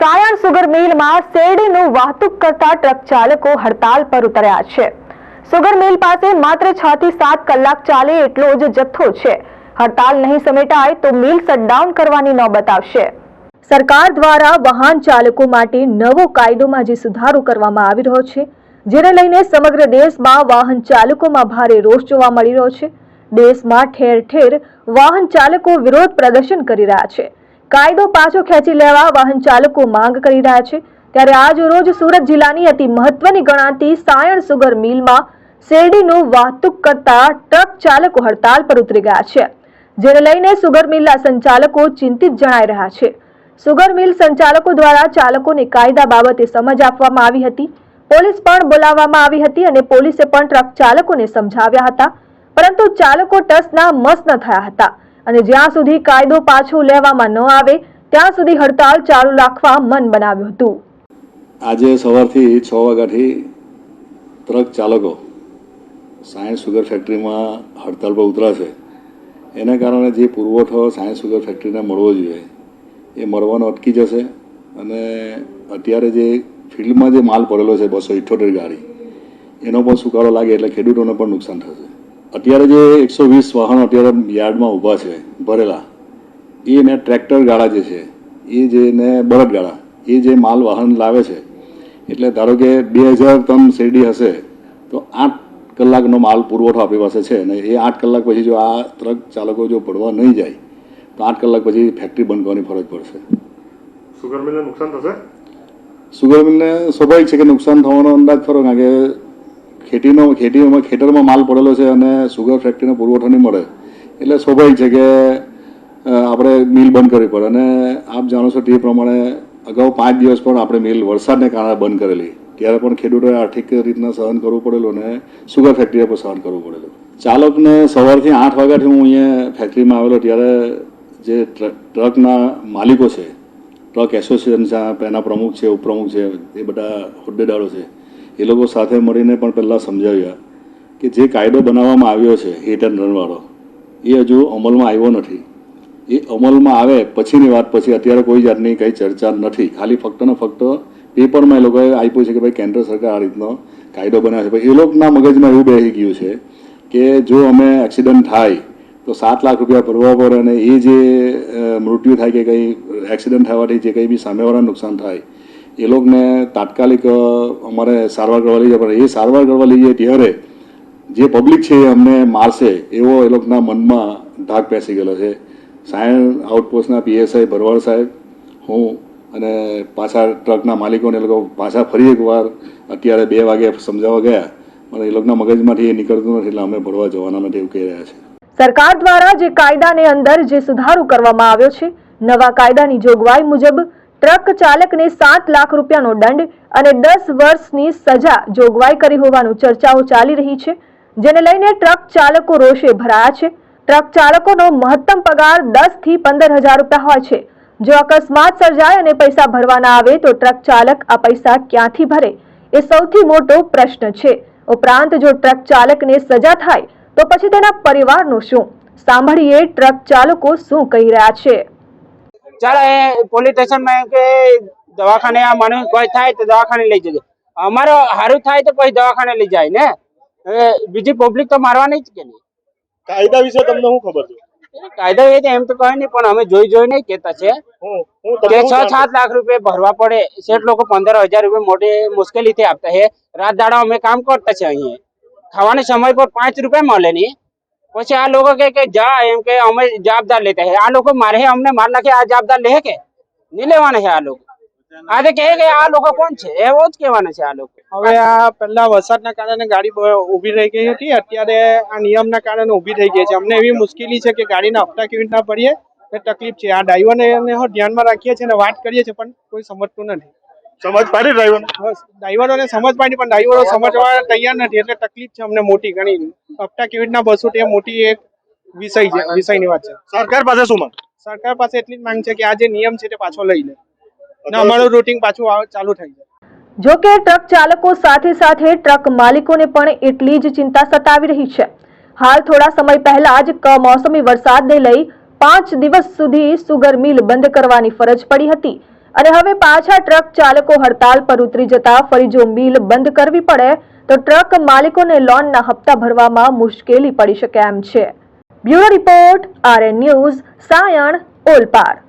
Sayan sugar મિલમાં શેરડીનું વાહતુક કરતા truck ચાલકો હડતાલ પર ઉતર્યા છે. સુગર મિલ પાસે માત્ર છ થી સાત કલાક ચાલે એટલો જ જથ્થો છે. હડતાલ નહીં સમેટાય તો મિલ શટડાઉન કરવાની નોબત આવશે સરકાર દ્વારા વાહન ચાલકો માટે નવો કાયદોમાં જે સુધારો કરવામાં આવી રહ્યો છે, જેને લઈને સમગ્ર દેશમાં વાહન ચાલકોમાં ભારે રોષ જોવા મળી રહ્યો છે. દેશમાં ઠેર ઠેર વાહન ચાલકો વિરોધ પ્રદર્શન કરી રહ્યા છે. કાયદો પાછો ખેંચી લેવા વાહન ચાલકો માંગ કરી રહ્યા છે. ત્યારે આજ રોજ સુરત જિલ્લાની અતિ મહત્વની ગણાતી સાયણ સુગર મિલમાં શેરડીનું વાહતુક કરતા ટ્રક ચાલકો હડતાલ પર ઉતરી ગયા છે, જેને લઈને સુગર મિલના સંચાલકો ચિંતિત જણાઈ રહ્યા છે. સુગર મિલ સંચાલકો દ્વારા ચાલકોને કાયદા બાબતે સમજ આપવામાં આવી હતી. પોલીસ પણ બોલાવવામાં આવી હતી અને પોલીસે પણ ટ્રક ચાલકોને સમજાવ્યા હતા. પરંતુ ચાલકો ટસના મસ ન થયા હતા. અને જ્યાં સુધી કાયદો પાછો લેવામાં ન આવે, ત્યાં સુધી હડતાલ ચાલુ રાખવા મન બનાવ્યું હતું. આજે સવારથી છ વાગ્યાથી ટ્રક ચાલકો સાયન્સ સુગર ફેક્ટરીમાં હડતાલ પર ઉતરાશે. એના કારણે જે પુરવઠો સાયન્સ સુગર ફેક્ટરીને મળવો જોઈએ, એ મળવાનો અટકી જશે અને અત્યારે જે ફિલ્ડમાં જે માલ પડેલો છે બસો ઇઠ્ઠોતેર ગાડી, એનો પણ સુકારો લાગે એટલે ખેડૂતોને પણ નુકસાન થશે. અત્યારે જે એકસો વીસ વાહનો અત્યારે યાર્ડમાં ઊભા છે ભરેલા એ ને ટ્રેક્ટર ગાળા જે છે એ જે ને બળદ ગાળા એ જે માલ વાહન લાવે છે એટલે ધારો કે બે હજાર ટન શેરડી હશે તો આઠ કલાકનો માલ પુરવઠો આપણી પાસે છે અને એ આઠ કલાક પછી જો આ ટ્રક ચાલકો જો પડવા નહીં જાય તો આઠ કલાક પછી ફેક્ટરી બંધ કરવાની ફરજ પડશે. સુગર મિલને નુકસાન થશે? સુગર મિલને સ્વાભાવિક છે કે નુકસાન થવાનો અંદાજ ખરો કારણ કે ખેતીનો ખેતીમાં ખેતરમાં માલ પડેલો છે અને સુગર ફેક્ટરીનો પુરવઠો નહીં મળે. એટલે સ્વાભાવિક છે કે આપણે મિલ બંધ કરવી પડે. અને આપ જાણો છો તે પ્રમાણે અગાઉ પાંચ દિવસ પણ આપણે મિલ વરસાદને કારણે બંધ કરેલી. ત્યારે પણ ખેડૂતોએ આર્થિક રીતના સહન કરવું પડેલું અને સુગર ફેક્ટરીએ પણ સહન કરવું પડેલું. ચાલકને સવારથી આઠ વાગ્યાથી હું અહીંયા ફેક્ટરીમાં આવેલો ત્યારે જે ટ્રકના માલિકો છે, ટ્રક એસોસિએશન છે એના પ્રમુખ છે, ઉપપ્રમુખ છે, એ બધા હોદ્દેદારો છે એ લોકો સાથે મળીને પણ પહેલાં સમજાવ્યા કે જે કાયદો બનાવવામાં આવ્યો છે, હિટ એન્ડ રનવાળો, એ હજુ અમલમાં આવ્યો નથી. એ અમલમાં આવે પછીની વાત પછી અત્યારે કોઈ જાતની કંઈ ચર્ચા નથી. ખાલી ફક્ત ને ફક્ત પેપરમાં એ લોકોએ આપ્યું છે કે ભાઈ કેન્દ્ર સરકાર આ રીતનો કાયદો બનાવ્યો છે. એ લોકોના મગજમાં એવું બેસી ગયું છે કે જો અમે એક્સિડન્ટ થાય, તો સાત લાખ રૂપિયા ભરવા પડે અને એ જે મૃત્યુ થાય કે કંઈ એક્સિડન્ટ થવાથી જે કંઈ બી સામેવાળા નુકસાન થાય એ લોકોને તાત્કાલિક અમારે સારવાર કરવા લઈ જાય પણ એ સારવાર કરવા લઈ જાય ત્યારે જે પબ્લિક છે એ અમને મારશે, એવો એ લોકોના મનમાં ધાક પેસી ગયેલો છે. સાયણ આઉટપોસ્ટના પીએસઆઈ ભરવાડ સાહેબ, હું અને પાછા ટ્રકના માલિકોને એ લોકો પાછા ફરી એકવાર અત્યારે બે વાગે સમજાવવા ગયા, પણ એ લોકોના મગજમાંથી એ નીકળતું નથી એટલે અમે ભરવા જવાના નથી એવું કહી રહ્યા છે. સરકાર દ્વારા જે કાયદાને અંદર જે સુધારો કરવામાં આવ્યો છે, નવા કાયદાની જોગવાઈ મુજબ ટ્રક ચાલકને સાત લાખ રૂપિયાનો દંડ અને દસ વર્ષની સજા જોગવાઈ કરી હોવાનું ચર્ચાઓ ચાલી રહી છે, જેને લઈને ટ્રક ચાલકો રોષે ભરાયા છે. ટ્રક ચાલકોનો મહત્તમ પગાર દસથી પંદર હજાર રૂપિયા હોય છે. જો અકસ્માત સર્જાય અને પૈસા ભરવાના આવે તો ટ્રક ચાલક આ પૈસા ક્યાંથી ભરે? એ સૌથી મોટો પ્રશ્ન છે. ઉપરાંત જો ટ્રક ચાલકને સજા થાય, તો પછી તેના પરિવારનું શું? સાંભળીએ ટ્રક ચાલકો શું કહી રહ્યા છે. ચાલો પોલીસ સ્ટેશનમાં એમ કે દવાખાને આ માણસ કોઈ થાય તો દવાખાને લઈ જજો. અમારો સારું થાય તો પછી દવાખાને લઈ જાય ને? બીજી પબ્લિક તો મારવાની જ કે નહીં? કાયદા વિશે તમને શું ખબર છે? કાયદો એ એમ તો કહે નહીં પણ અમે જોઈ જોઈને કેતા છે. કે છ સાત લાખ રૂપિયા ભરવા પડે. શેઠ લોકો પંદર હજાર રૂપિયા મોટી મુશ્કેલીથી આપતા છે. રાત દાડા અમે કામ કરતા છે અહીંયા. ખાવાના સમય પર પાંચ રૂપિયા મળે નહીં. પછી આ લોકો કે કે જા, એમ કે અમે જવાબદાર લેતા હે. આ લોકો મારે હે, અમને માર નાખે, આ જવાબદાર લે કે? નહીં લેવાના છે આ લોકો. આ તો કહે કે આ લોકો કોણ છે? એવો જ કહેવાના છે આ લોકો. હવે આ પહેલા વરસાદના કારણે ગાડી ઊભી રહી ગઈ હતી, અત્યારે આ નિયમના કારણે ઊભી થઈ ગઈ છે. અમને એવી મુશ્કેલી છે કે ગાડીના હપ્તા કેવી રીતના ભરીએ? એ તકલીફ છે. આ ડ્રાઈવરને ધ્યાનમાં રાખીએ છીએ અને વાત કરીએ છીએ, પણ કોઈ સમજતું નથી. સમજ પાડી ડ્રાઈવર બસ ડ્રાઈવરોને સમજ પાડી પણ ડ્રાઈવરો સમજવા તૈયાર નથી એટલે તકલીફ છે અમને મોટી ઘણી. હપ્તા કેવી રીતના ભરશું તે મોટી એક વિષય છે વિષયની વાત છે. સરકાર પાસે શું માંગ? સરકાર પાસે એટલી જ માંગ છે કે આ જે નિયમ છે તે પાછો લઈ લે. અને અમારું રૂટિંગ પાછું ચાલુ થઈ જાય. જો કે ટ્રક ચાલકો સાથે સાથે ટ્રક માલિકોને પણ એટલી જ ચિંતા સતાવી રહી છે. હાલ થોડા સમય પહેલા જ કમોસમી વરસાદને લઈ પાંચ દિવસ સુધી સુગર મિલ બંધ કરવાની ફરજ પડી હતી. અને હવે પાછા ટ્રક ચાલકો હડતાલ પર ઉતરી જતા ફરી જો મિલ બંધ કરવી પડે, તો ટ્રક માલિકોને લોનના હપ્તા ભરવામાં મુશ્કેલી પડી શકે એમ છે. Bureau report, RN news, Sayan, Olpad.